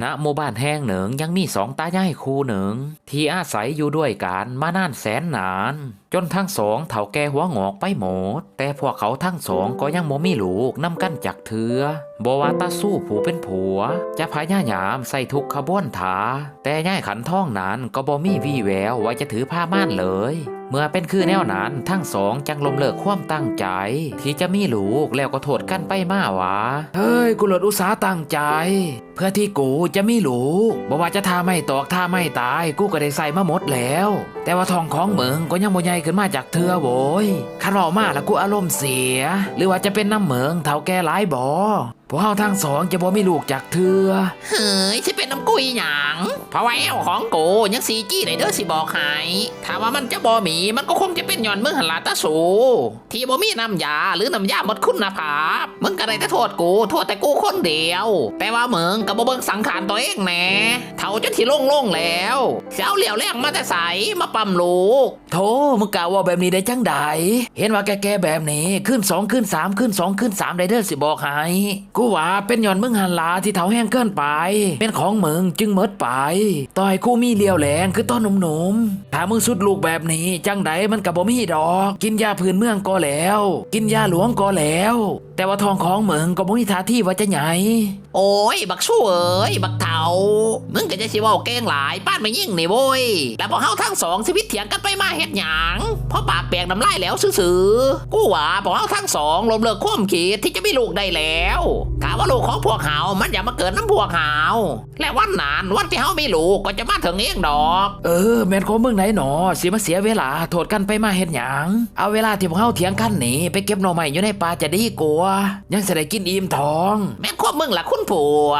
ณหมู่บ้านแห่งหนึ่งยังมีสองตายายคู่หนึ่ง ที่อาศัยอยู่ด้วยกันมานานแสนนาน จนทั้งสองเฒ่าแก่หัวงอกไปหมด แต่พวกเขาทั้งสองก็ยังบ่มีลูกนำกันจากเถือบว่าตาสู้ผูเป็นผัว จะพยายามใส่ทุกขบวนถา แต่ย่ายขันท่องนั้นก็บ่มีวี่แววว่าจะถือผ้าม่านเลย เมื่อเป็นคือแนวนั้นทั้งสองจังลมเลิกความตั้งใจ ที่จะมีลูกแล้วก็โทษกันไปมาวะเฮ้ยกูหลดอุตสาห์ตั้งใจ เพื่อที่กูจะมีลูกบอกว่าจะท่าไม่ตอกท่าไม่ตาย กูก็ได้ใส่มาหมดแล้ว แต่ว่าทองของเมืองก็ยังบ่ใหญ่ขึ้นมาจากเธอโว้ยคันเว่ามาแล้วกูอารมณ์เสีย หรือว่าจะเป็นน้ำเมืองเท่าแก่หลายบ่ พวกเฮาทั้งสองจะบ่มีลูกจากเธอ เฮ้ยสิเป็นน้ำกุยหยังเพราะว่าแอวของกูยังซีจี้ไหนเด้อสิบอกให้ถ้าว่ามันจะบ่มีมันก็คงจะเป็นหย่อนมึงหันลาตาสู ที่บ่มีน้ำยาหรือน้ำยาหมดคุณภาพมึงก็ได้แต่โทษกูโทษแต่กูคนเดียว แต่ว่ามึงกับบ่เบิ่งสังขารตัวเองแหน่เท่าจนที่โล่งๆแล้วเสียวเหลียวแรงมาแต่ใสมาปั๊มลูก โธ่มึงกล่าวว่าแบบนี้ได้จังใดเห็นว่าแกๆแบบนี้ขึ้นสองขึ้นสามขึ้นสองขึ้นสามได้เด้อสิบอกให้กูว่าเป็นหย่อนมึงหันลาที่เถาแห้งเกินไป เป็นของมึงจึงเมิดไป ต่อยกูมีเลียวแหลงคือต้นหนุ่มๆถ้ามึงสุดลูกแบบนี้ จังใดมันกับบ่มีดอก กินยาพื้นเมืองก็แล้ว กินยาหลวงก็แล้ว แต่ว่าทองของมึงก็บ่มีท่าที่ว่าจะใหญ่โอ้ย บักสู้เอ้ยบักเถามึงก็จะสิว่าเก่งหลายป้านไมายิ่งนี่โว้ยแล้วพอเฮาทั้งสองชีวิตเถียงกันไปมาเฮ็ดหยังเพราะปากแปลกน้ำลายแล้วซื่อๆกูว่าพอเฮาทั้งสองลมเลิกความคิดที่จะมีลูกได้แล้วกะว่าลูกของพวกเฮามันอย่ามาเกิดน้ำพวกเฮาและวันนั้นวันที่เฮามีลูกก็จะมาถึงเองดอก เออ แม่นของมึงไหนหนอสิมาเสียเวลาโทษกันไปมาเฮ็ดหยังเอาเวลาที่พวกเฮาเถียงกันหนีไปเก็บหน่อไม้อยู่ในป่าจะดีกว่ายังสิได้กินอิ่มท้อง แม่นควบมึงล่ะคุณผัว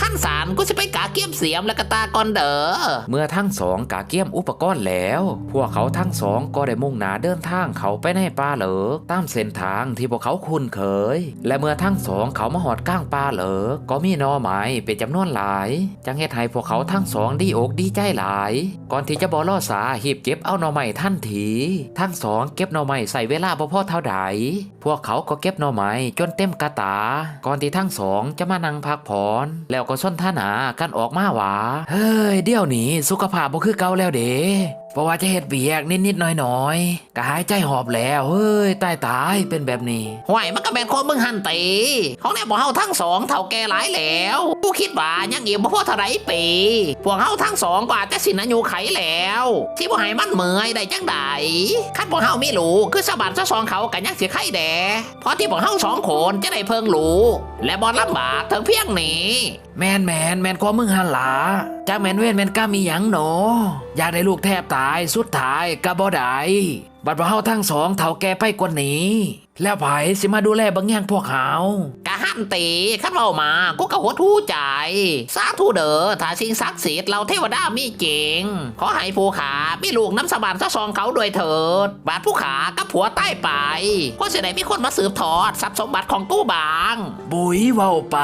ขั้นสารกูจะไปกาเกียมเสียมและกะตาก่อนเด้อเมื่อทั้งสองกาเกียมอุปกรณ์แล้ว พวกเขาทั้งสองก็ได้มุ่งหน้าเดินทางเขาไปในป่าเหลิกตามเส้นทางที่พวกเขาคุ้นเคย และเมื่อทั้งสองเขามาหอดก้างป่าเหลิกก็มีนอไม้เป็นจำนวนหลาย จังเฮ็ดให้พวกเขาทั้งสองดีอกดีใจหลาย ก่อนที่จะบอล่อสาหีบเก็บเอาน่อไม้ทันทีทั้งสองเก็บน่อไม้ใส่เวลาบ่พอเท่าใดพวกเขาก็เก็บน่อไม้จนเต็มกระตา ก่อนที่ทั้งสองจะมานั่งพักผ่อนแล้วก็ส้นท่าหนากันออกมาหวาเฮ้ยเดี๋ยวนี้สุขภาพบ่คือเก่าแล้วเด้ เพราะว่าจะเฮ็ดเบียกนิดๆหน่อยๆก็หายใจหอบแล้ว เฮ้ยตายตายเป็นแบบนี้ห่วยมันก็แม่นคนมึงหันตีของแน่บอกเฮาทั้งสองเท่าแก่หลายแล้วกูคิดว่ายังอีกบ่พอเท่าไรปี พวกเฮาทั้งสองก็อาจจะสินอายุไขแล้ว ที่บ่ให้มันเมื่อยได้จังใดคันพวกเฮามีลูกคือสะบัดซะสองเขากันยังสิไข่แดเพราะที่พวกเฮาสองคนจะได้เพิ่งลูกและบ่ลำบากถึงเพียงนี้ แมนแมนแมนความมึงหันหลาจาแมนเว้นแมนกล้ามีหยังหนอ อยากได้ลูกแทบตายสุดท้ายกะบ่ได้บัดว่าเฮาทั้งสองเท่าแก่ไปกว่านี้ แล้วไผสิมาดูแลบางอย่างพวกเขากะหันตีขันเมามากูก็หัวทู่ใจ สาธุเด้อถ้าสิ่งศักดิ์สิทธิ์เราเทวดามีจริงขอให้ผู้ขามีลูกน้ำสบานซะซองเขาด้วยเถิด บาดผู้ขากับผัวใต้ไป ก็จะได้มีคนมาสืบทอดทรัพย์สมบัติของกู้บาง บุยเว้าไป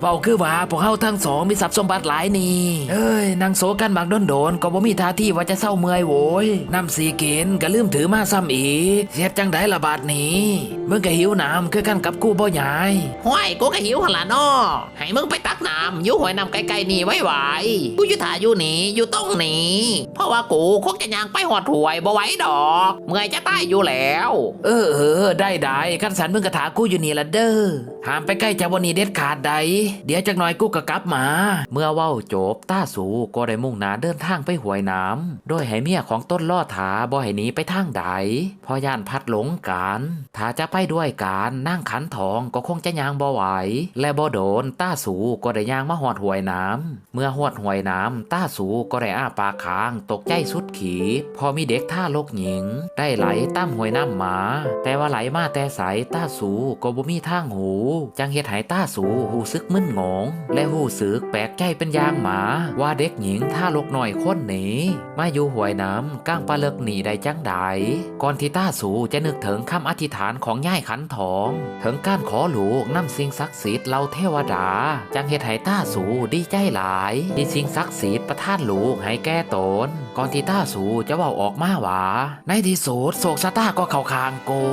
เว้าคือว่าพวกเฮาทั้งสองมีทรัพย์สมบัติหลายนี่เอ้ยนางโซกันบักโดนๆก็บ่มีท่าที่ว่าจะเศร้าเมื่อยโวยน้ำสีเกณฑ์ก็ลืมถือมาซ้ำอีกเสียจังไดละบาดนี้มึงก็หิวน้ำคือกันกับกูบ่ยายห้วยกูก็หิวหันละน้อให้มึงไปตักน้ำอยูหวยน้ำไกลๆนี่ไว้ไหวกูอยู่ถ่ายอยู่นี่อยู่ตรงนี้เพราะว่ากูคงจะยังไปหอดหวยบ่ไหว้ดอกเมื่อยจะตายอยู่แล้ว เออเออได้ได้คันสันมึงกระถากูอยู่นี่ละเด้อห้ามไปใกล้จากวันนี้เด็ดขาดใด เดี๋ยวจักหน่อยกูก็กลับมา เมื่อเว้าจบต้าสูก็ได้มุ่งหน้าเดินทางไปหวยน้ำโดยให้เมียของต้นล่อถาบ่ให้หนีไปทางใดเพอย่านพัดหลงกันถ้าจะไปด้วยการนั่งขันทองก็คงจะยางบ่ไหว และบ่โดนต้าสูก็ได้ยางมาหอดหวยน้ำ เมื่อหอดหวยน้ำต้าสูก็ได้อ้าปากค้างตกใจสุดขีดพอมีเด็กท่าโลกหญิง ได้ไหลตั้มหวยน้ำมา แต่ว่าไหลมาแต่ใสต้าสูก็บ่มีทางหู จังเฮ็ดให้ต้าสูหูซึกมึนงง และหูซึกแปลกใจเป็นยางหมา ว่าเด็กหญิงท่าโลกหน่อยคนหนีมาอยู่หวยน้ำก้างปลาเลิกหนีได้จังใดก่อนที่ต้าสูจะนึกถึงคำอธิษฐานของย่ายขันทอง ถึงการขอหลูกนำสิ่งศักดิ์สิทธิ์เหล่าเทวดา จังเฮ็ดให้ต้าสูดีใจหลาย ที่สิ่งศักดิ์สิทธิ์ประทานหลูกให้แก่ตน ก่อนที่ต้าสูจะเว้าออกมาว่าในที่สุดโศกชะตาก็เข้าข้างกู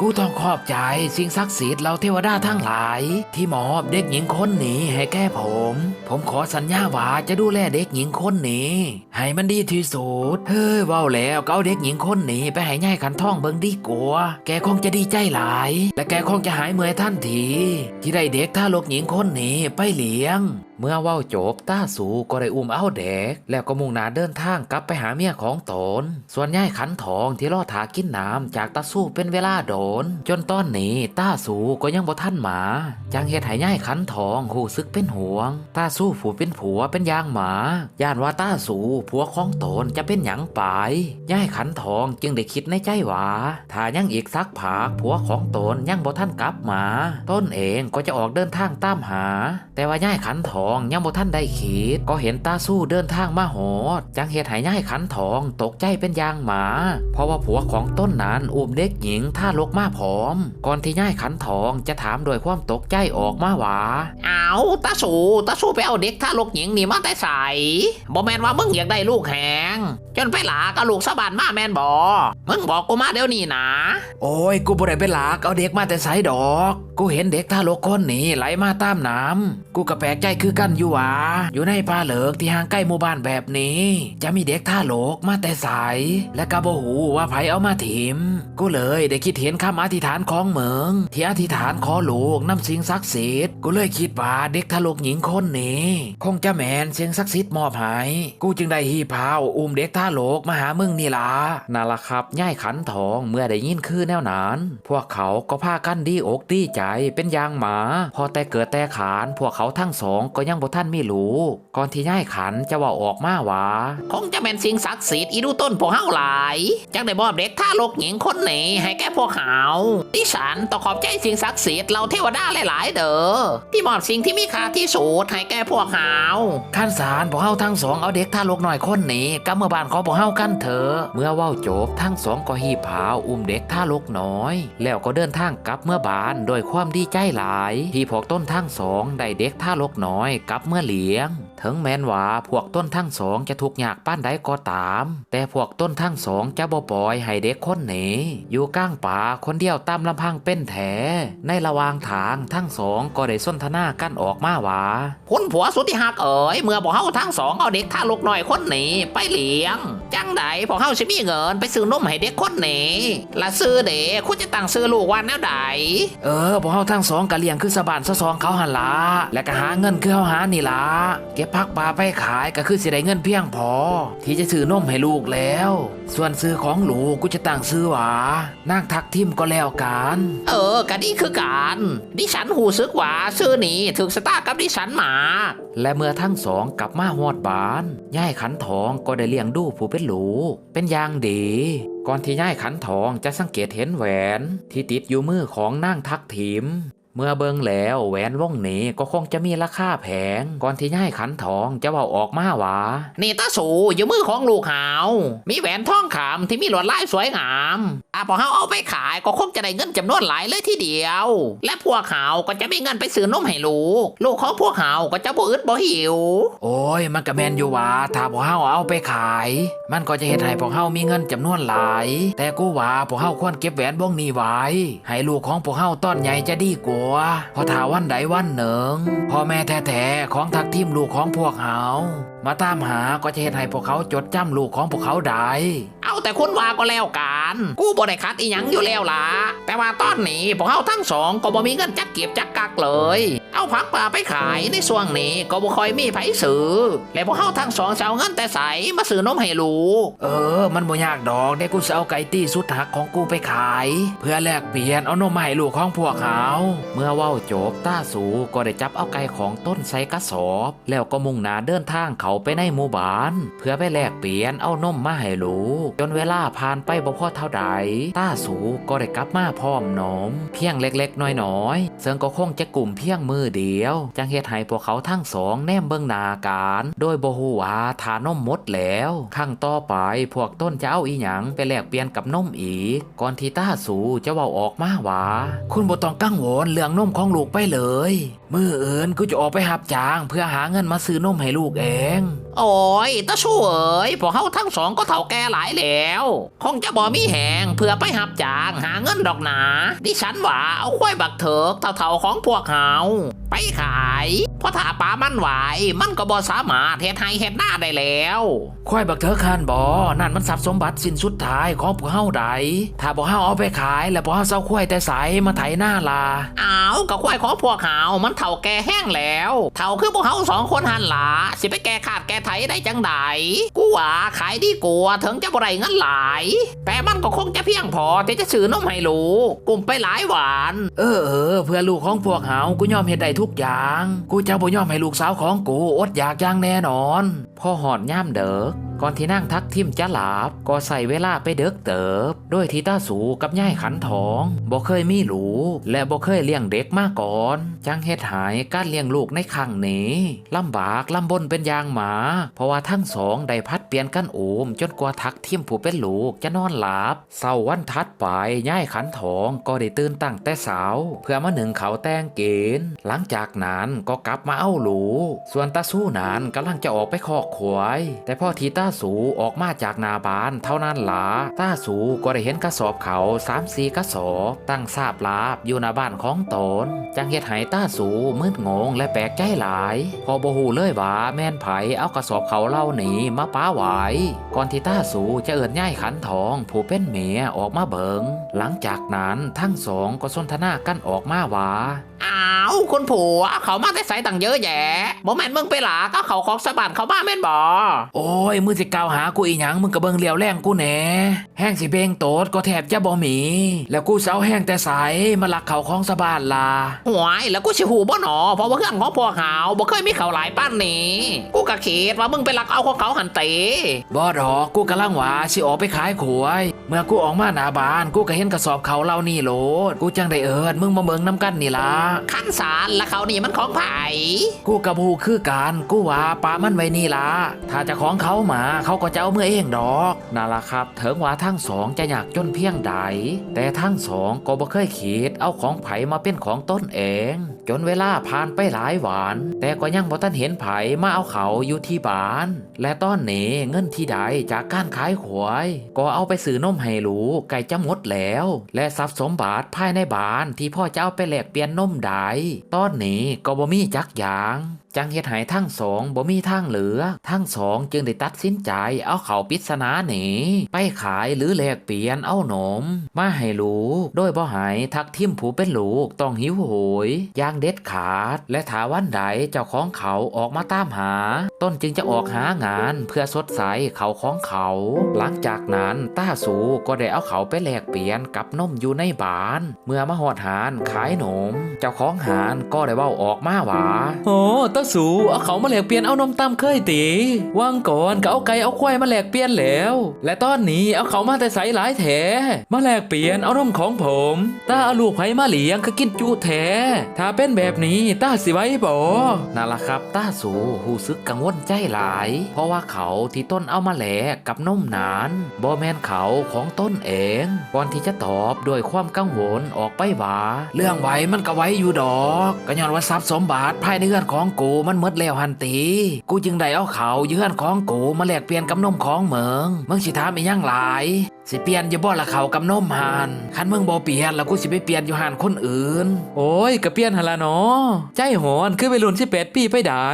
กูต้องขอบใจสิ่งศักดิ์สิทธิ์เหล่าเทวดาทั้งหลาย ที่มอบเด็กหญิงคนนี้ให้แก่ผม ผมขอสัญญาว่าจะดูแลเด็กหญิงคนนี้ให้มันดีที่สุด เฮ้ยว้าแล้วก็เอาเด็กหญิงคนนี้ไปให้ย่ายขันท่องเบิงดีกว่า แกคงจะดีใจหลาย และแกคงจะหายเมื่อยท่านที ที่ได้เด็กท่าลกหญิงคนนี้ไปเลี้ยง เมื่อเว้าจบต้าสูก็ได้อุ้มเอาเด็ก แล้วก็มุ่งหน้าเดินทางกลับไปหาเมียของตน ส่วนย่ายขันทองที่รอถากินน้ำจากตาสู้เป็นเวลาโดน จนตอนนี้ต้าสูก็ยังบ่ทันหมาจังเฮ็ดให้ย่ายขันทองหูซึกเป็นห่วงต้าสู้ผูเป็นผัวเป็นยางหมาย่านว่าต้าสูผัวของตนจะเป็นหยังไปย่ายขันทองจึงได้คิดในใจว่าถ้ายังอีกสักผากผัวของตนยังบ่ทันกลับมา ต้นเองก็จะออกเดินทางตามหา แต่ว่าย่ายขันทองยังบ่ทันได้คิดก็เห็นตาสู้เดินทางมาโหดจังเหตุห้ย่ายขันทองตกใจเป็นยางหมา เพราะว่าผัวของต้นนั้นอุ้มเด็กหญิงท่าลกมาผอม ก่อนที่ย่ายขันทองจะถามโดยความตกใจออกมาว่าเอาตาสู้ตาสู้ไปเอาเด็กท่ารกหญิงนี่มาแต่ใส่บ่แมนว่ามึงอยากได้ลูกแหงจนไปหลากับลูกสะบานมาแมนบอมึงบอกกูมาเดี๋ยวนี้นะโอ้ยกูบ่ได้ไปหลากเอาเด็กมาแต่ไสดอก กูเห็นเด็กท่ารกคนนี้ไหลมาตามน้ำกูก็แปลกใจคือกันอยู่หว่าอยู่ในป่าเหลิกที่ห่างใกล้หมู่บ้านแบบนี้ จะมีเด็กท่ารกมาแต่ไสและก็บ่หูว่าไผเอามาถิมกูเลยได้คิดเห็นคำอธิษฐานของเหมืองที่อธิษฐานขอหลูกน้ำสิ่งศักดิ์สิทธิ์กูเลยคิดว่าเด็กทารกหญิงคนนี้คงจะแมนเสียงศักดิ์สิทธิ์มอบให้กูจึงได้ฮีพาวอุ้มเด็กท่ารกมาหามึงนี่ล่ะนั่นล่ะครับย่ายขันทองเมื่อได้ยินคือแนวนั้นพวกเขาก็พากันดีอกดีใจเป็นยางหมา พอแต่เกิดแต่ขาน พวกเขาทั้งสองก็ยังบ่ท่านไมีลูกก่อนที่ย่ายขันจะว่าออกมาว่าคงจะเป็นสิ่งศักดิ์สิทธิ์อีดูต้นพวกเฮาหลายจังได้มอบเด็กท่ารกหญิงคนนี้ให้แก่พวกเฮาดิฉันต้องขอบใจสิ่งศักดิ์สิทธิ์เราเทวดาหลาย ๆ เด้อที่มอบสิ่งที่มีค่าที่สุดให้แก่พวกเฮาขั้นสารพวกเฮาทั้งสองเอาเด็กท่ารกหน่อยคนนี้กับเมื่อบ้านของพวกเฮากันเถอะเมื่อว้าจบทั้งสองก็หีบผาอุ้มเด็กท่ารกน้อย แล้วก็เดินทางกลับเมื่อบ้านโดยความดีใจหลาย ที่พวกต้นทั้งสองได้เด็กท่ารกน้อยกลับเมื่อเลี้ยง ถึงแม้นว่าพวกต้นทั้งสองจะทุกข์ยากป้านใดก็ตาม แต่พวกต้นทั้งสองจะบ่ปล่อยให้เด็กคนนี้อยู่กลางป่าคนเดียวตามลำพังเป็นแถ ในระหว่างทางทั้งสองก็ได้สนทนากันออกมาว่าคุณผัวสุดที่หักเอ๋ยเมื่อพวกเฮาทั้งสองเอาเด็กทารกน้อยคนนี้ไปเลี้ยง จังใดพวกเฮาสิมีเงินไปซื้อนมให้เด็กคนนี้และซื้อเด็กคุณจะตั้งซื้อลูกว่าแนวใดเออพวกเฮาทั้งสองกะเลี้ยงคือสะบานสะซองเขาหันละและก็หาเงินคือเฮาหานี่ละเก็บพักปลาไปขายก็คือสิได้เงินเพียงพอ ที่จะซื้อนมให้ลูกแล้ว ส่วนซื้อของลูกกูจะตั้งซื้อหวานางทักทิมก็แล้วกันเออกะนี่คือการดิฉันหูซึกว่าซื้อนี้ถึกสตาร์กับดิฉันหมา และเมื่อทั้งสองกลับมาฮอดบ้านย่ายขันทองก็ได้เลี้ยงดูผู้เป็นลูกเป็นอย่างดีก่อนที่ย่ายขันทองจะสังเกตเห็นแหวน ที่ติดอยู่มือของนางทักทิม เมื่อเบิงแล้วแหวนวงนี้ก็คงจะมีราคาแพงก่อนที่ย่ายขันทองจะเว่าออกมาว่านี่ตาสูอยู่มือของลูกหาวมีแหวนทองคำที่มีลวดลายสวยงามอะพอเฮาเอาไปขายก็คงจะได้เงินจำนวนหลายเลยทีเดียว และพวกเขาก็จะมีเงินไปซื้อนมให้ลูกลูกของพวกเขาก็จะบ่อึดบ่หิว โอ้ย มันก็แมนอยู่ว่าถ้าพวกเฮาเอาไปขาย มันก็จะเฮ็ดให้พวกเฮามีเงินจำนวนหลาย แต่กูว่าพวกเฮาควรเก็บแหวนวงนี้ไว้ให้ลูกของพวกเฮาต้นใหญ่จะดีกว่าวพอถาวันใดวันหนึ่งพ่อแม่แท้ๆของทักทีมลูกของพวกเฮา มาตามหาก็จะเฮ็ดให้พวกเขาจดจำลูกของพวกเขาได้ เอาแต่คุณว่าก็แล้วกัน กูบ่ได้คัดอีหยังอยู่แล้วล่ะ แต่ว่าตอนนี้พวกเฮาทั้งสองก็บ่มีเงินจักเก็บจักกักเลย เอาผักป่าไปขายในช่วงนี้ก็บ่ค่อยมีไผซื้อ และพวกเฮาทั้งสองจะเอาเงินแต่ใสมาซื้อนมให้ลูกเออ มันบ่ยากดอกเดี๋ยวกูจะเอาไก่ตี้สุดหักของกูไปขาย เพื่อแลกเปลี่ยนเอานมให้ลูกของพวกเขา เมื่อว้าจบต้าสูก็ได้จับเอาไก่ของต้นใส่กระสอบ แล้วก็มุ่งหน้าเดินทางเขาไปในหมู่บ้าน เพื่อไปแลกเปลี่ยนเอานมมาให้ลูก จนเวลาผ่านไปบ่พอเท่าใดต้าสูก็ได้กลับมาพร้อมนม เพียงเล็กๆน้อยๆซึ่งก็คงจะกลุ่มเพียงมือเดียว จังเฮ็ดให้พวกเขาทั้งสองแนมเบิ่งนากันโดยบ่ฮู้ว่าทานมหมดแล้วครั้งต่อไปพวกต้นจะเอาอีหยังไปแลกเปลี่ยนกับนมอีก ก่อนที่ต้าสูจะเว้าออกมาว่าคุณบ่ต้องกังวลเรื่องนมของลูกไปเลย มืออื่นกูจะออกไปหับจาง เพื่อหาเงินมาซื้อนมให้ลูกเอง ăn โอ้ยตาสู้เอ๋ยพวกเขาทั้งสองก็เฒ่าแก่หลายแล้ว คงจะบ่มีแหงเพื่อไปหับจางหาเงินดอกหนา ดิฉันว่าเอาควายบักเถิกเท่าๆของพวกเฮาไปขาย เพราะถ้าป่ามันไหวมันก็บ่สามารถเฮ็ดให้เฮ็ดหน้าได้แล้วควายบักเถอคานบอนั่นมันทรัพย์สมบัติสินสุดท้ายของพวกเฮาใดถ้าพวกเฮาเอาไปขาย แล้วพวกเฮาเซาควายแต่ใสมาไถหน้าลาอ้าวกับควายของพวกเฮามันเฒ่าแก่แห้งแล้วเฒ่าคือพวกเฮาสองคนหันหลาสิไปแก้ขาดแก้ไถได้จังไดกูว่าขายดีกว่าถึงจะบไรเงินหลาย แต่มันก็คงจะเพียงพอที่จะซื้อนมให้ลูกกลุ่มไปหลายหวาน เออเออเพื่อลูกของพวกเฮากูยอมเฮ็ดได้ทุกอย่าง กูจะบ่ยอมให้ลูกสาวของกูอดอยากอย่างแน่นอนพ่อหอดย่ามเด็ก ก่อนที่นั่งทักทิมจะหลับก็ใส่เวลาไปเด็กเติบโดยทีตาสูกับย่ายขันทองบ่เคยมีหลูและบ่เคยเลี้ยงเด็กมาก่อน จังเฮ็ดหายการเลี้ยงลูกในครั้งนี้ลำบากลำบนเป็นยางหมา เพราะว่าทั้งสองได้พัดเปลี่ยนกันโอม จนกว่าทักทิมผู้เป็นลูกจะนอนหลับเศร้าวันทัดไปย่ายขันทองก็ได้ตื่นตั้งแต่เสาเพื่อมาหนึ่งเขาแตงเกณฑ์หลังจากนั้นก็กลับมาเอาหลูส่วนตาสู้นั้นกำลังจะออกไปคอกขวายแต่พ่อทีตาสูออกมาจากนาบานเท่านั้นหลาตาสูก็ได้เห็นกระสอบเขาสามสี่กระสอบตั้งทราบลาบอยู่หน้าบ้านของตนจังเฮ็ดให้ตาสูมืดงงและแปลกใจหลาย พอบหูเลยว่าแม่นไผเอากระสอบเขาเล่าหนีมาป้าไหวก่อนที่ตาสูจะเอิ้นย่ายขันทอง ผู้เป็นเมียออกมาเบิง หลังจากนั้นทั้งสองก็สนทนากันออกมาว่า อ้าวคุณผัวเขามาแต่ใส่ตังเยอะแยะบ่แม่นมึงไปหลาก็เขาของสะบัดเขามาแม่นบ่โอ้ยมึงสิกล่าวหากูอีหยังมึงกระเบิงเลียวแรงกูแหน่แห้งสิเบงโตดก็แทบจะบ่มี แล้วกูเสาแห้งแต่ใสมาลักเขาของสะบานลาหวยแล้วกูสิหูบ่หนอเพราะว่าเครื่องของพวกเฮาบ่เคยมีเขาหลายป้านนี้ กูกะคิดว่ามึงไปลักเอาของเขาหันเตบ่ดอกกูกำลังว่าสิออกไปขายขวย เมื่อกูออกมาหน้าบ้าน กูก็เห็นกระสอบเขาเหล่านี่โหลดกูจังได้เอิดมึงมาเบิงน้ำกันนี่ล่ะขั้นสารและเขานี่มันของไผกูกระบูคือการกูว่าปามันไว้นี่ละถ้าจะของเขามาเขาก็จะเอาเมื่อเองดอกนั่นละครับเถิงว่าทั้งสองจะอยากจนเพียงใดแต่ทั้งสองก็บ่เคยคิดเอาของไผมาเป็นของตนเอง จนเวลาผ่านไปหลายวันแต่ก็ยังบ่ทันเห็นไผมาเอาเขาอยู่ที่บ้าน และตอนนี้เงินที่ไดจากการขายหวย ก็เอาไปซื้อนมให้ลูกไก่จะหมดแล้ว และทรัพย์สมบัติภายในบ้านที่พ่อจะเอาไปแลกเปลี่ยนนมได้ตอนนี้ก็บ่มีจักอย่าง จังเฮ็ดให้ทั้งสองบ่มีทางเหลือ ทั้งสองจึงได้ตัดสินใจเอาเข่าปิศนาหนีไปขายหรือแลกเปลี่ยนเอาหนม มาให้ลูกโดยบ่ให้ทักทิมผูเป็นลูกต้องหิวโหยอย่างเด็ดขาด และถาวันใดเจ้าของเขาออกมาตามหา ต้นจึงจะออกหางานเพื่อสดใสเขาของเขา หลังจากนั้นต้าสูก็ได้เอาเขาไปแลกเปลี่ยนกับนมอยู่ในบ้าน เมื่อมาหอดหานขายหนม เจ้าของหานก็ได้เว้าออกมาว่าโอ้ตาสูเอาเขามาแลกเปลี่ยนเอานมตามเคยตีว่างก่อนก็เอาไก่เอาควายมาแลกเปลี่ยนแล้ว และตอนนี้เอาเขามาแต่ใสหลายแถมาแลกเปลี่ยนเอานมของผมตาเอาลูกไผ่มาเลี้ยงก็กินจูแถถ้าเป็นแบบนี้ตาสิไว้บ่นั่นละครับตาสูหูซึกกังวลใจหลาย เพราะว่าเขาที่ต้นเอามาแหลกกับนมนานบ่แมนเขาของต้นเองก่อนที่จะตอบด้วยความกังวลออกไปว่าเรื่องไว้มันก็ไว้อยู่ดอกก็ย้อนว่าทรัพย์สมบัติภายในเรือนของกูมันมดแล้วหันตี กูจึงได้เอาเขาเยือนของกูมาแลกเปลี่ยนกับนมของเหมืองมึงสิถามอีหยังหลาย สิเปลี่ยนอยู่บ่ละเขากับนมหานคันมึงบ่เปลี่ยนแล้วกูสิไปเปลี่ยนอยู่หานคนอื่น โอ้ยก็เปลี่ยนหั่นละเนาะใจหอนคือไปรุ่น18ปีไปได้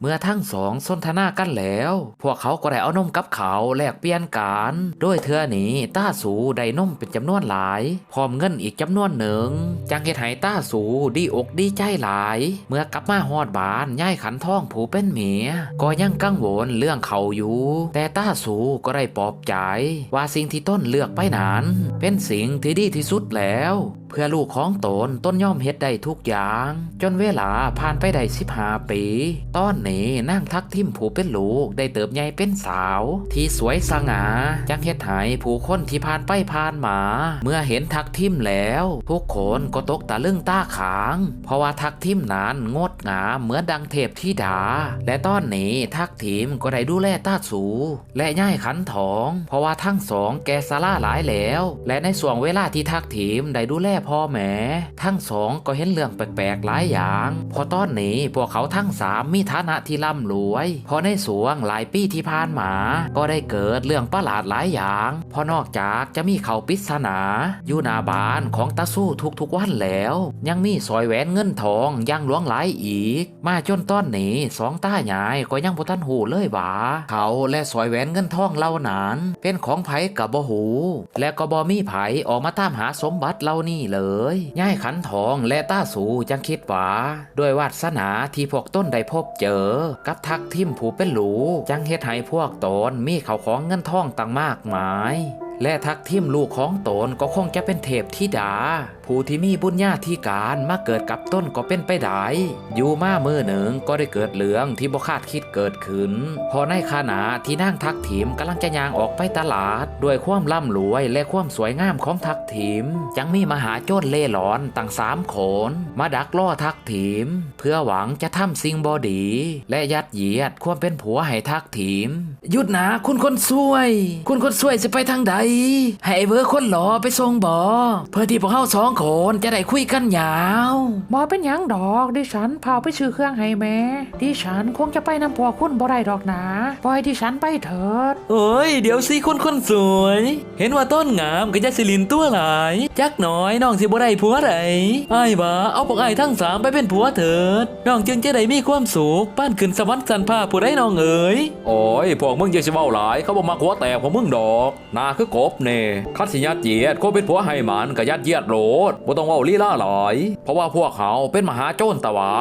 เมื่อทั้งสองสนทนากันแล้ว พวกเขาก็ได้เอานมกับเขาแลกเปลี่ยนกันโดยเทื่อนี้ต้าสูได้นมเป็นจำนวนหลาย พร้อมเงินอีกจำนวนหนึ่งจังเฮ็ดให้ต้าสูดีอกดีใจหลาย เมื่อกลับมาฮอดบ้านย่ายขันทองผู้เป็นเมียก็ยังกังวลเรื่องเขาอยู่ แต่ต้าสูก็ได้ปลอบใจ ว่าสิ่งที่ต้นเลือกไปนั้น เป็นสิ่งที่ดีที่สุดแล้ว เพื่อลูกของตนต้นย่อมเฮ็ดได้ทุกอย่าง จนเวลาผ่านไปได้สิบห้าปี ตอนนี้นางทักทิมผู้เป็นลูกได้เติบใหญ่เป็นสาว ที่สวยสง่าจังเฮ็ดให้ผู้คนที่ผ่านไปผ่านมา เมื่อเห็นทักทิมแล้ว ทุกคนก็ตกตะลึงตาขาง เพราะว่าทักทิมนั้นงดงามเหมือนดังเทพธิดา และตอนนี้ทักทิมก็ได้ดูแลตาสู และย่ายขันทอง เพราะว่าทั้งสองแกสาล่าหลายแล้ว และในส่วงเวลาที่ทักทิมได้ดูแลพ่อแม่ทั้งสองก็เห็นเรื่องแปลกๆหลายอย่าง พอตอนนี้พวกเขาทั้งสามมีฐานะที่ร่ำรวยพอในสวงหลายปีที่ผ่านมา ก็ได้เกิดเรื่องประหลาดหลายอย่างพอนอกจากจะมีเขาปริศนาอยู่หน้าบ้านของตาสู้ทุกๆวันแล้ว ยังมีสอยแหวนเงินทองยังหลวงหลายอีก มาจนตอนนี้สองตาหยายก็ยังบ่ทันหูเลยว่าเขาและสอยแหวนเงินทองเหล่านั้น เป็นของไผกับบ่หู และก็บ่มีไผออกมาตามหาสมบัติเหล่านี้เลยย่ายขันทองและต้าสูจังคิดว่าด้วยวาสนาที่พวกต้นได้พบเจอ กับทักทิมผูเป็นหลู จังเฮ็ดให้พวกตนมีเขาของเงินทองต่างมากมาย และทักทิมลูกของตนก็คงจะเป็นเทพธิดา ผู้ที่มีบุญญาธิการมาเกิดกับต้นก็เป็นไปได้อยู่มามือหนึ่งก็ได้เกิดเรื่องที่บ่คาดคิดเกิดขึ้น พอในขณะที่นางทักถิมกำลังจะยางออกไปตลาด ด้วยความร่ำรวยและความสวยงามของทักถิมจังมีมหาโจรเล่หลอนตั้งสามโขน มาดักล่อทักถิมเพื่อหวังจะทำสิ่งบอดี และยัดเยียดความเป็นผัวให้ทักถิมหยุดนะคุณคนสวย คุณคนสวยจะไปทางใดให้ไอเบอร์คนหล่อไปส่งบอเพื่อที่พวกเขาสองคนจะได้คุยกันยาวบอเป็นหยังดอกดิฉันพาไปซื้อเครื่องให้แม่ดิฉันคงจะไปนำพวกคุณบ่ได้ดอกนะปล่อยดิฉันไปเถิดเอ้ยเดี๋ยวสิคนคนสวย เห็นว่าต้นงามก็จะสิลินตัวหลายจักหน่อยน้องสิบ่ได้ผัวไรไอ้ายบ่าเอาพวกไอ้ายทั้งสามไปเป็นผัวเถิดน้องจึงจะได้มีความสุขป้านขึ้นสวรรค์สันผ้าผู้ใดน้องเอ๋ยโอ้ยพวกมึงจะสิเว้าหลายเขาบอกมาหัวแตกของมึงดอกหนาคือกบเน่คัดสิยัดเยียดก็เป็นผัวให้หมันก็ยัดเยียดโหลดบ่ต้องเว้าลีลาหลาย เพราะว่าพวกเขาเป็นมหาโจรตะวา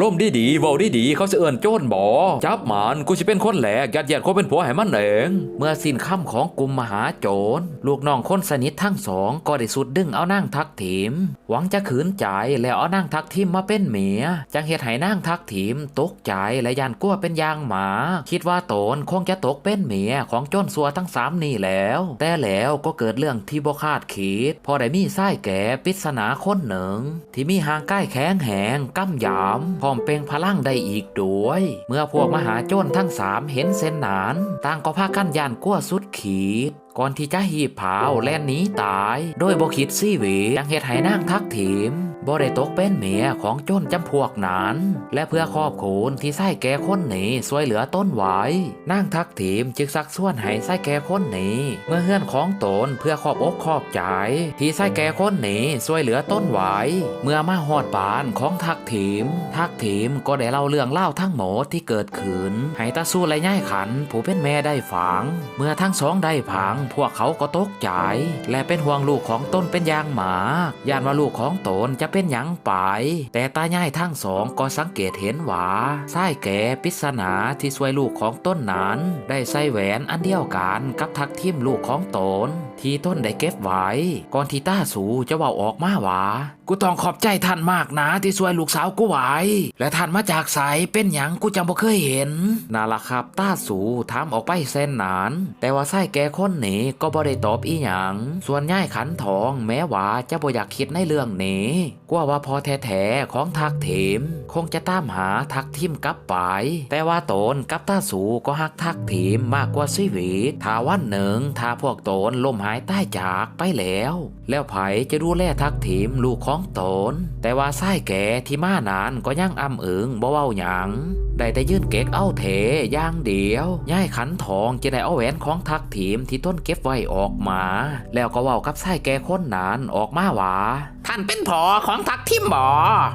ล่มดีดีเว้าดีดีเขาสิเอิ้นโจรบ่จับหมันกูสิเป็นคนแหลกยัดเยียดก็เป็นผัวให้มันเองเมื่อสิ้นคำของกลุ่มมหาโจรลูกน้องคนสนิททั้งสองก็ได้สุดดึงเอานางทักถิม หวังจะขืนใจแล้วเอานางทักทิมมาเป็นเมียจังเหตุให้นางทักถิมตกใจและยานกลัวเป็นยางหมา คิดว่าตนคงจะตกเป็นเมียของโจรสัวทั้งสามนี่แล้ว แต่แล้วก็เกิดเรื่องที่บ่คาดคิด พอได้มีไส้แก่ปริศนาคนหนึ่ง ที่มีหางใกล้แข็งแหงก้ำยำพร้อมเป่งพลังได้อีกด้วยเมื่อพวกมหาโจรทั้งสามเห็นเส้นหนาน ต่างก็พากันยานกลัวสุดขีด ก่อนที่จะหีบเผาแล่นหนีตาย โดยบกคิดซีหวียังเหตุให้นางทักถิม บ่ได้ตกเป็นเมียของโจนจำพวกนั้น และเพื่อครอบคูณที่ไส้แก่คนหนีช่วยเหลือต้นไว้นางทักถิมจึงซักส่วนให้ไส้แก่คนหนีเมื่อเฮือนของตนเพื่อขอบอกขอบใจ ที่ไส้แก่คนหนีช่วยเหลือต้นไว้เมื่อมาหอดบ้านของทักถิมทักถิมก็ได้เล่าเรื่องเล่าทั้งหมดที่เกิดขึ้นให้ตาสู้และย่ายขัน ผู้เป็นแม่ได้ฝัง เมื่อทั้งสองได้ผัง พวกเขาก็ตกใจ และเป็นห่วงลูกของตนเป็นอย่างหมาย่านว่าลูกของตนจะเป็นหยังไป แต่ตาย่ายทั้งสองก็สังเกตเห็นว่าไส้แก่ปริศนาที่ช่วยลูกของต้นนั้น ได้ใส่แหวนอันเดียวกันกับทักทิมลูกของตนที่ต้นได้เก็บไว้ ก่อนที่ต้าสูจะว่าออกมาว่ากูต้องขอบใจท่านมากนะที่ช่วยลูกสาวกูไหวและท่านมาจากไสเป็นหยังกูจังบ่เคยเห็นนั่นล่ะครับต้าสูถามออกไปเส้นนาน แต่ว่าไส้แกคนนี้ก็บ่ได้ตอบอีหยังส่วนย่ายขันทอง แม้ว่าจะบ่อยากคิดในเรื่องนี้กลัวว่าพอแท้ๆของทักเถม คงจะตามหาทักทิมกลับไปแต่ว่าตนกับต้าสูก็ฮักทักทีมมากกว่าชีวิตถ้าวันหนึ่งถ้าพวกตนล่มหายใต้จากไปแล้วแล้วไผจะดูแลทักทีมลูกของตน แต่ว่าไส้แก่ที่มานานก็ยังอำเอิงบ่เว้าหยังได้แต่ยื่นเก็กเอาเทอย่างเดียวย่ายขันทองจะได้เอาแหวนของทักทีมที่ต้นเก็บไว้ออกมา แล้วก็เว้ากับไส้แก่คนนั้นออกมาว่าท่านเป็นผอของทักทิมบอ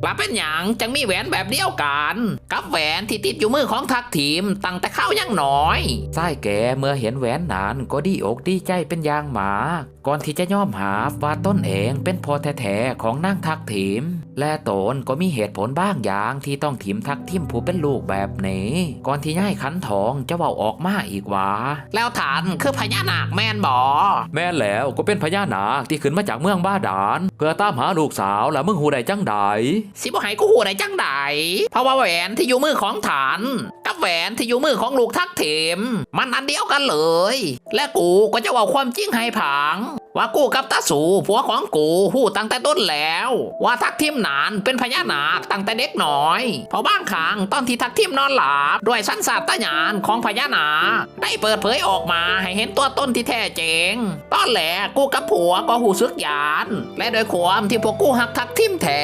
และเป็นหยังจังมีแหวนแบบเดียวกัน กับแหวนที่ติดอยู่มือของทักทิมตั้งแต่เข้ายังน้อยไส้แก่เมื่อเห็นแหวนนั้นก็ดีอกดีใจเป็นอย่างมากก่อนที่จะย่อมหาว่าต้นเองเป็นพ่อแท้ๆของนางทักถิม และตนก็มีเหตุผลบ้างอย่างที่ต้องถิมทักทิมผู้เป็นลูกแบบนี้ ก่อนที่ย่ายขันทองจะเว้าออกมาอีกว่าแล้วท่านคือพญานาคแมนบอแม่นแล้วก็เป็นพญานาคที่ขึ้นมาจากเมืองบ้าดาน เพื่อตามหาลูกสาวแล้วมึงหูได้จังใดสิบ่ให้กูหูได้จังใดเพราะว่าแหวนที่อยู่มือของฐานกับแหวนที่อยู่มือของลูกทักเถมมันอันเดียวกันเลย และกูก็จะเว่าความจริงให้ผัง ว่ากูกับตาสูผัวของกูหู้ตั้งแต่ต้นแล้ว ว่าทักทิมหนานเป็นพญานาคตั้งแต่เด็กหน่อย เพราะบางครั้งตอนที่ทักทิมนอนหลับด้วยสันสาตญาณของพญานาคได้เปิดเผยออกมาให้เห็นตัวตนที่แท้จริงตอนแหลกกูกับผัวก็หูซึกยาน และโดยความที่พวกกูหักทักทิมแท้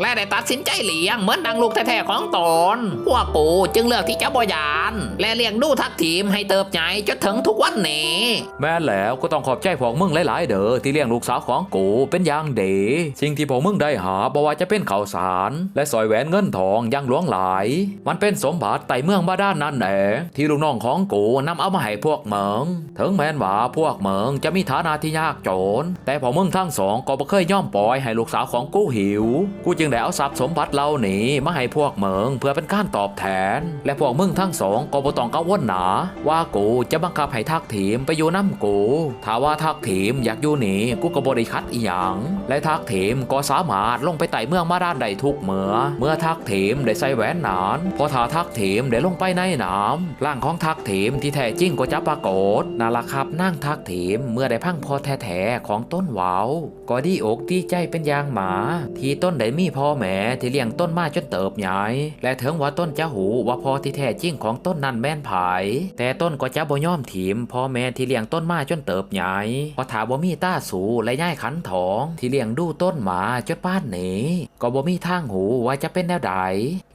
และได้ตัดสินใจเลี้ยงเหมือนดังลูกแท้ๆของตนพวกกูจึงเลือกที่จะบยาน และเลี้ยงดูทักทีมให้เติบใหญ่จนถึงทุกวันนี้ แม่แล้วก็ต้องขอบใจพวกมึงหลายๆเด้อที่เลี้ยงลูกสาวของกูเป็นอย่างดีสิ่งที่พวกมึงได้หาบ่ว่าจะเป็นข่าวสาร และสอยแหวนเงินทองยังหลวงหลาย มันเป็นสมบัติไต่เมืองบ้าด้านนั่นแหละที่ลูกน้องของกูนำเอามาให้พวกเมืองถึงแม้นว่าพวกเมืองจะมีฐานะที่ยากจน แต่พวกมึงทั้งสองก็บ่เคยย่อมปล่อยให้ลูกสาวของกูหิว กูจึงได้เอาทรัพย์สมบัติเหล่านี้มาให้พวกเมืองเพื่อเป็นการตอบแทน และพวกมึงทั้งสองก็บ่ต้องกังวลหนา ว่ากูจะบังคับให้ทักทีมไปอยู่น้ำกูถ้าว่าทักทีมอยากอยู่หนีกูก็บริคัดอีหยังและทักทีมก็สามารถลงไปไต่เมืองมาด้านใดทุกเมื่อเมื่อทักทีมได้ใส่แหวนหนานพอถ้าทักทีมได้ลงไปในน้ำร่างของทักทีมที่แท้จริงก็จะปรากฏนั่นละครับนั่งทักทีมเมื่อได้พังพอแท้ๆของต้นหวาวก็ดีอกดีใจเป็นอย่างหมา ที่ต้นได้มีพ่อแม่ที่เลี้ยงต้นมาจนเติบใหญ่และถึงว่าต้นจะหูว่าพ่อที่แท้จริงของต้นนั้นแม่นผาย แต่ต้นก็จะบ่ยอมถีมพ่อแม่ที่เลี้ยงต้นมาจนเติบใหญ่พราะถ้าบ่มีต้าสูและย่ายขันถองที่เลี้ยงดูต้นหมาจนป้านหนีก็บ่มีทางหูว่าจะเป็นแนวใด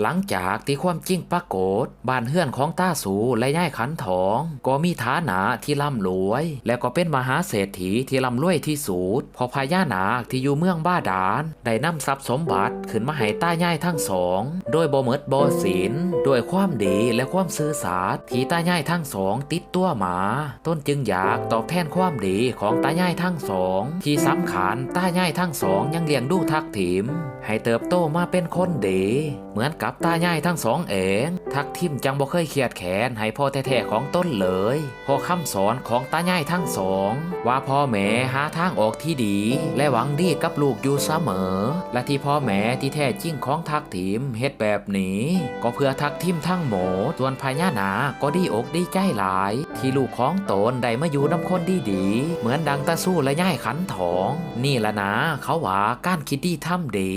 หลังจากที่ความจริงปรากฏบ้านเฮือนของต้าสูและย่ายขันถอง ก็มีฐานะที่ร่ำรวย และก็เป็นมหาเศรษฐีที่ร่ำรวยที่สุดพอพญานาคที่อยู่เมืองบ้าดาลได้นำทรัพย์สมบัติขึ้นมาให้ต้าย่ายทั้งสอง โดยบ่เมิดบ่ศีลด้วยความดีและความซื่อสัตย์ที่ตาย่ายทั้งสองติดตัวมา ต้นจึงอยากตอบแทนความดีของตาย่ายทั้งสอง ที่สำคัญตาย่ายทั้งสองยังเลี้ยงดูทักถิม ให้เติบโตมาเป็นคนดี เหมือนกับตาย่ายทั้งสองเอง ทักทิมจังบ่เคยเคียดแขนให้พ่อแท้ๆของต้นเลยพอคำสอนของตาย่ายทั้งสอง ว่าพ่อแม่หาทางออกที่ดี และหวังดีกับลูกอยู่เสมอ และที่พ่อแม่ที่แท้จริงของทักทิมเฮ็ดแบบนี้ ก็เพื่อทักทิมทั้งหมดส่วนพญานาคก็ดีอกดีใจหลาย ที่ลูกของตนได้มาอยู่น้ำคนดีดีๆเหมือนดังตาสู้และย่ายขันถอง นี่ละนะเขาว่าการคิดดีทำดี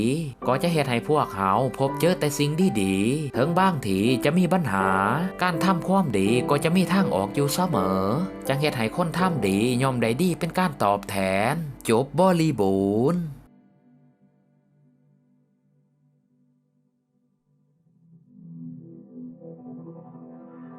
ก็จะเหตุให้พวกเขาพบเจอแต่สิ่งดีดีถึงบ้างทีจะมีปัญหา การทำความดีก็จะมีทางออกอยู่เสมอ จังเหตุให้คนทำดียอมได้ดีเป็นการตอบแทน จบบริบูรณ์